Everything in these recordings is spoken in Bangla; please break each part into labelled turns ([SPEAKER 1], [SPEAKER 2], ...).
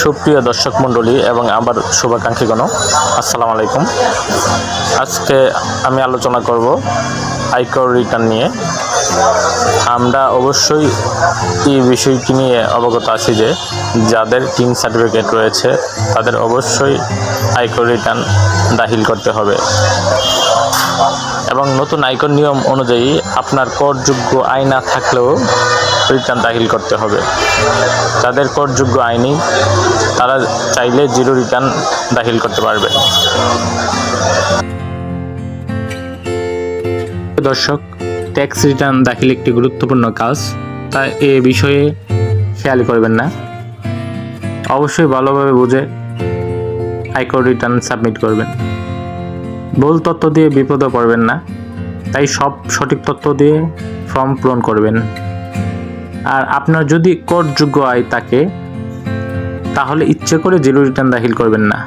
[SPEAKER 1] সুপ্রিয় দর্শক মণ্ডলী এবং আবার শুভাকাঙ্ক্ষীগণ, আসসালামু আলাইকুম। আজকে আমি আলোচনা করব আয়কর রিটার্ন নিয়ে। আমরা অবশ্যই এই বিষয়টি নিয়ে অবগত আছি যে যাদের টিন সার্টিফিকেট রয়েছে, তাদের অবশ্যই আয়কর রিটার্ন দাখিল করতে হবে। এবং নতুন আয়কর নিয়ম অনুযায়ী আপনার করযোগ্য আয় না থাকলেও রিটার্ন দাখিল করতে হবে। যাদের করযোগ্য আইনি, তারা চাইলে জিরো রিটার্ন দাখিল করতে পারবে। দর্শক, ট্যাক্স রিটার্ন দাখিল একটি গুরুত্বপূর্ণ কাজ, তাই এ বিষয়ে খেয়াল করবেন না। অবশ্যই ভালোভাবে বুঝে আয়কর রিটার্ন সাবমিট করবেন। ভুল তথ্য দিয়ে বিপদে পড়বেন না, তাই সব সঠিক তথ্য দিয়ে ফর্ম পূরণ করবেন। আর আপনার যদি করযোগ্য আয় থাকে, তাহলে ইচ্ছে করে জিরো রিটার্ন দাখিল করবেন না।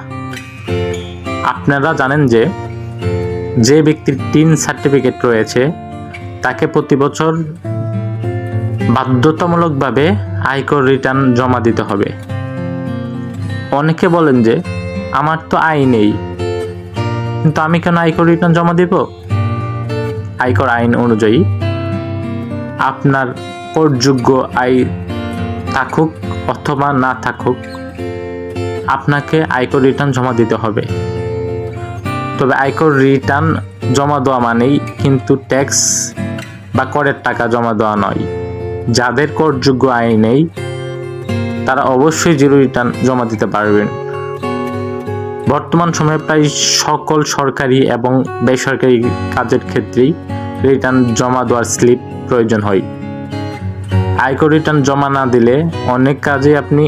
[SPEAKER 1] আপনারা জানেন যে যে ব্যক্তির টিন সার্টিফিকেট রয়েছে, তাকে প্রতি বছর বাধ্যতামূলকভাবে আয়কর রিটার্ন জমা দিতে হবে। অনেকে বলেন যে, আমার তো আয় নেই, কিন্তু আমি কেন আয়কর রিটার্ন জমা দেব? আয়কর আইন অনুযায়ী, আপনার করযোগ্য আয় থাকুক অথবা না থাকুক, আপনাকে আয়কর রিটার্ন জমা দিতে হবে। তবে আয়কর রিটার্ন জমা দেওয়া মানেই কিন্তু ট্যাক্স বা করের টাকা জমা দেওয়া নয়। যাদের করযোগ্য আয় নেই, তারা অবশ্যই জিরো রিটার্ন জমা দিতে পারবেন। বর্তমান সময়ে প্রায় সকল সরকারি এবং বেসরকারি কাজের ক্ষেত্রেই রিটার্ন জমা দেওয়ার স্লিপ প্রয়োজন হয়। আয়কর রিটার্ন জমা না দিলে অনেক কাজে আপনি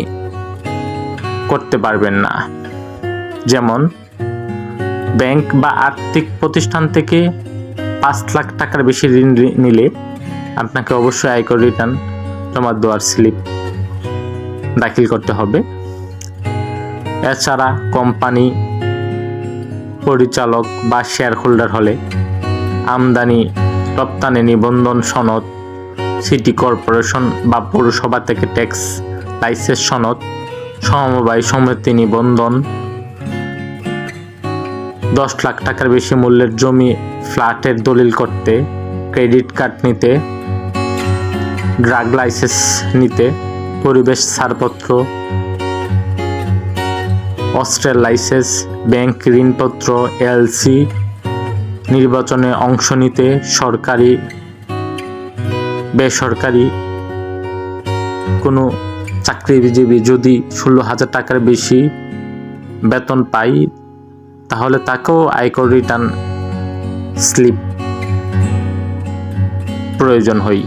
[SPEAKER 1] করতে পারবেন না। যেমন, ব্যাংক বা আর্থিক প্রতিষ্ঠান থেকে পাঁচ লাখ টাকার বেশি ঋণ নিলে আপনাকে অবশ্যই আয়কর রিটার্ন জমা দেওয়ার স্লিপ দাখিল করতে হবে। এছাড়া কোম্পানি পরিচালক বা শেয়ার হোল্ডার হলে আমদানি, রপ্তানি, নিবন্ধন, সনদ সিটি কর্পোরেশন বা পৌরসভা থেকে ট্যাক্স, লাইসেন্স সনদ, সমবায় সমিতি নিবন্ধন, দশ লাখ টাকার বেশি মূল্যের জমি ফ্ল্যাটের দলিল করতে, ক্রেডিট কার্ড নিতে, ড্রাগ লাইসেন্স নিতে, পরিবেশ ছাড়পত্র অস্ট্রেল লাইসেন্স, ব্যাংক ঋণপত্র, এলসি, নির্বাচনে অংশ নিতে, সরকারি বেসরকারি কোনো চাকরিজীবী যদি ষোলো হাজার টাকার বেশি বেতন পাই তাহলে তাকেও আয়কর রিটার্ন স্লিপ প্রয়োজন হয়।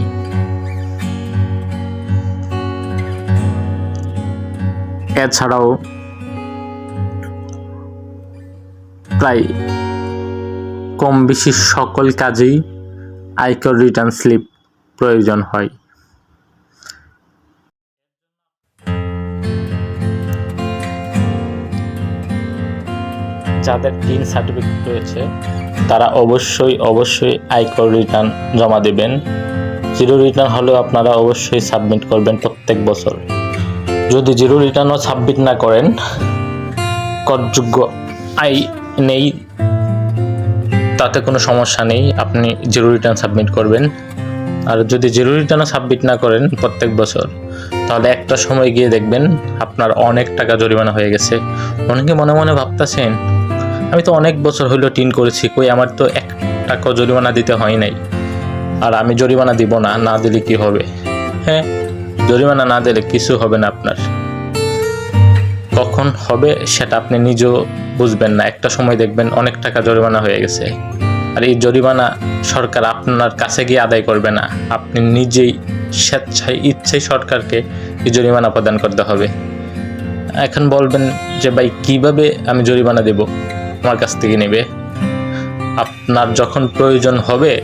[SPEAKER 1] এছাড়াও প্রায় কম বেশি সকল কাজেই আয়কর রিটার্ন স্লিপ প্রয়োজন হয়। যাদের তিন সার্টিফিকেট রয়েছে, তারা অবশ্যই অবশ্যই আয়কর রিটার্ন জমা দেবেন। জিরো রিটার্ন হলেও আপনারা অবশ্যই সাবমিট করবেন প্রত্যেক বছর। যদি জিরো রিটার্নও সাবমিট না করেন করযোগ্য আয় নেই। তাতে কোনো সমস্যা নেই। আপনি জিরো রিটার্ন সাবমিট করবেন। আর যদি জিরো রিটার্নও সাবমিট না করেন প্রত্যেক বছর, তাহলে একটা সময় গিয়ে দেখবেন আপনার অনেক টাকা জরিমানা হয়ে গেছে। অনেকে মনে মনে ভাবতেছেন, আমি তো অনেক বছর হইল টিন করেছি, কই আমার তো এক টাকাও জরিমানা দিতে হয় নাই। আর আমি জরিমানা দিব না না দিলে কি হবে? হ্যাঁ জরিমানা না দিলে কিছু হবে না আপনার। কখন হবে সেটা আপনি নিজেও বুঝবেন না। একটা সময় দেখবেন অনেক টাকা জরিমানা হয়ে গেছে। আর এই জরিমানা সরকার আপনার কাছে গিয়ে আদায় করবে না। আপনি নিজেই স্বেচ্ছায়, ইচ্ছায় সরকারকে এই জরিমানা প্রদান করতে হবে। এখন বলবেন যে, ভাই, কীভাবে আমি জরিমানা দেব? আমার কাছ থেকে নেবে? আপনার যখন প্রয়োজন হবে,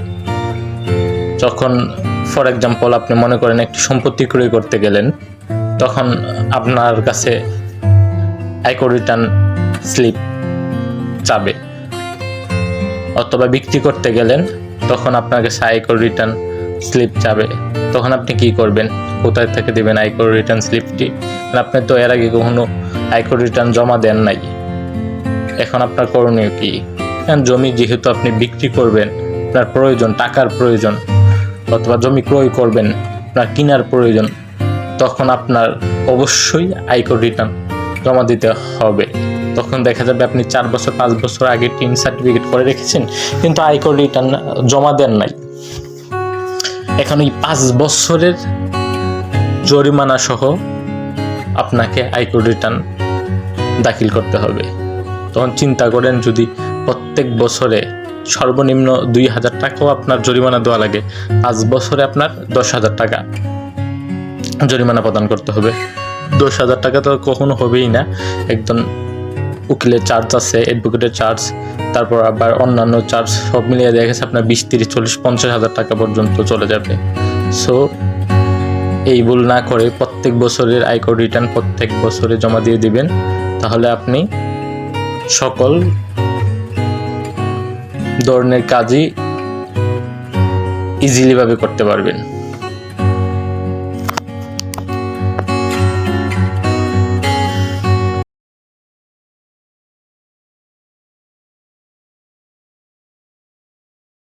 [SPEAKER 1] যখন ফর এক্সাম্পল আপনি মনে করেন একটি সম্পত্তি ক্রয় করতে গেলেন, তখন আপনার কাছে আয়কর রিটার্ন স্লিপ চাবে। অথবা বিক্রি করতে গেলেন, তখন আপনাকে আয়কর রিটার্ন স্লিপ যাবে। তখন আপনি কি করবেন? কোথায় থেকে দেবেন আয়কর রিটার্ন স্লিপটি? আপনি তো এর আগে কখনো আয়কর রিটার্ন জমা দেন নাই। এখন আপনার করণীয় কি? জমি যেহেতু আপনি বিক্রি করবেন, আপনার প্রয়োজন, টাকার প্রয়োজন, অথবা জমি ক্রয় করবেন, আপনার কেনার প্রয়োজন, তখন আপনার অবশ্যই আয়কর রিটার্ন জমা দিতে হবে। তখন দেখা যাবে আপনি চার বছর, পাঁচ বছর আগে টিন সার্টিফিকেট করে রেখেছেন, কিন্তু আয়কর রিটার্ন জমা দেন নাই। এখন এই পাঁচ বছরের জরিমানা সহ আপনাকে আয়কর রিটার্ন দাখিল করতে হবে। তখন চিন্তা করেন, যদি প্রত্যেক বছরে সর্বনিম্ন দুই হাজার টাকাও আপনার জরিমানা দেওয়া লাগে, পাঁচ বছরে আপনার দশ হাজার টাকা জরিমানা প্রদান করতে হবে। দশ হাজার টাকা তো কখনো হবেই না, একদম উকিলের চার্জ আছে অ্যাডভোকেটের চার্জ তারপর আবার অন্যান্য চার্জ সব মিলিয়ে দেখা গেছে আপনার বিশ, তিরিশ, চল্লিশ, পঞ্চাশ হাজার টাকা পর্যন্ত চলে যাবে। সো এই ভুল না করে প্রত্যেক বছরের আয়কর রিটার্ন প্রত্যেক বছরে জমা দিয়ে দিবেন। তাহলে আপনি সকল ধরনের কাজই ইজিলিভাবে করতে পারবেন।